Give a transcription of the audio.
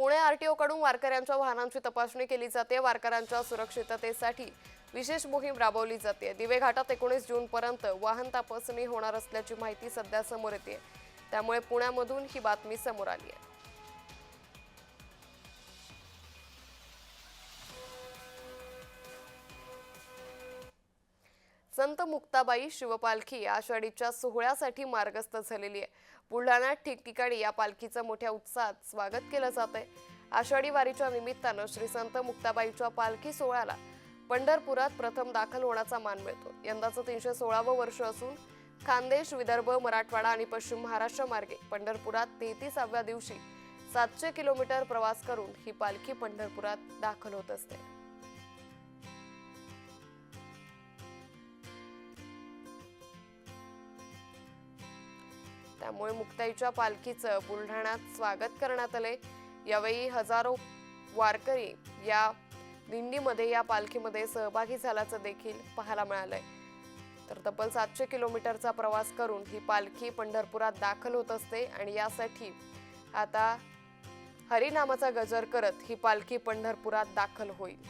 Pune RTO कडून वारकऱ्यांच्या वाहनांची तपासणी केली जाते. वारकऱ्यांच्या सुरक्षिततेसाठी विशेष मोहीम राबवली जाते. दिवे घाटात एकोणीस जून पर्यंत वाहन तपासणी होणार असल्याची माहिती सध्या समोर येते त्यामुळे पुण्यामधून ही बातमी समोर आली आहे. संत मुक्ताबाई शिवपालखी आषाढीच्या सोहळ्यासाठी मार्गस्थ झालेली आहे. बुलढाण्यात ठिकठिकाणी या पालखीचं मोठ्या उत्साहात स्वागत केलं जात आहे. आषाढी वारीच्या निमित्तानं श्री संत मुक्ताबाईच्या पालखी सोहळ्याला पंढरपुरात प्रथम दाखल होण्याचा मान मिळतो. यंदाचं तीनशे सोळावं वर्ष असून खानदेश विदर्भ मराठवाडा आणि पश्चिम महाराष्ट्र मार्गे पंढरपुरात तेहतीसाव्या दिवशी सातशे किलोमीटर प्रवास करून ही पालखी पंढरपुरात दाखल होत असते. त्यामुळे मुक्ताईच्या पालखीचं बुलढाण्यात स्वागत करण्यात आले यावेळी हजारो वारकरी या दिंडीमध्ये या पालखीमध्ये सहभागी झाल्याचं देखील पाहायला मिळालंय. तर तब्बल सातशे किलोमीटरचा प्रवास करून ही पालखी पंढरपुरात दाखल होत असते आणि यासाठी आता हरिनामाचा गजर करत ही पालखी पंढरपुरात दाखल होईल.